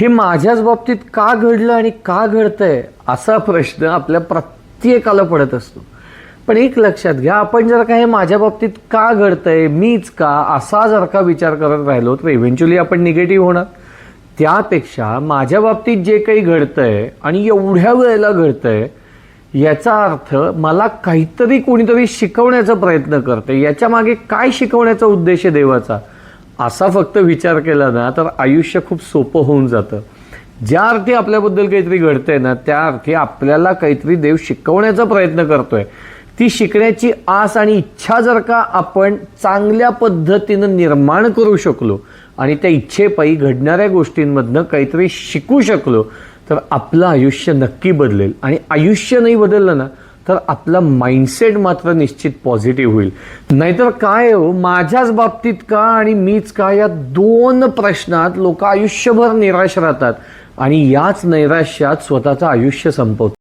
हे माझ्याच बाबतीत का घडलं आणि का घडतंय असा प्रश्न आपल्या प्रत्येकाला पडत असतो. पण एक लक्षात घ्या आपण जर का हे माझ्या बाबतीत का घडतंय मीच का असा जर का विचार करत राहिलो तर इव्हेंच्युअली आपण निगेटिव्ह होणार. त्यापेक्षा माझ्या बाबतीत जे काही घडतंय आणि एवढ्या वेळेला घडतंय याचा अर्थ मला काहीतरी कोणीतरी शिकवण्याचा प्रयत्न करते याच्या मागे काय शिकवण्याचा उद्देश आहे देवाचा? असा फक्त विचार केला ना तर आयुष्य खूप सोपं होऊन जातं. ज्या अर्थी आपल्याबद्दल काहीतरी घडतंय ना त्या अर्थी आपल्याला काहीतरी देव शिकवण्याचा प्रयत्न करतोय. ती शिकण्याची आस आणि इच्छा जर का आपण चांगल्या पद्धतीनं निर्माण करू शकलो आणि त्या इच्छेपायी घडणाऱ्या गोष्टींमधनं काहीतरी शिकू शकलो तर आपलं आयुष्य नक्की बदलेल. आणि आयुष्य नाही बदललं ना तर आपला माइंडसेट मात्र निश्चित पॉझिटिव्ह होईल. नाहीतर काय हो माझ्याच बाबतीत का आणि मीच का या दोन प्रश्नात लोक आयुष्यभर निराश राहतात. आणि याच नैराश्यात स्वतःचं आयुष्य संपवतात.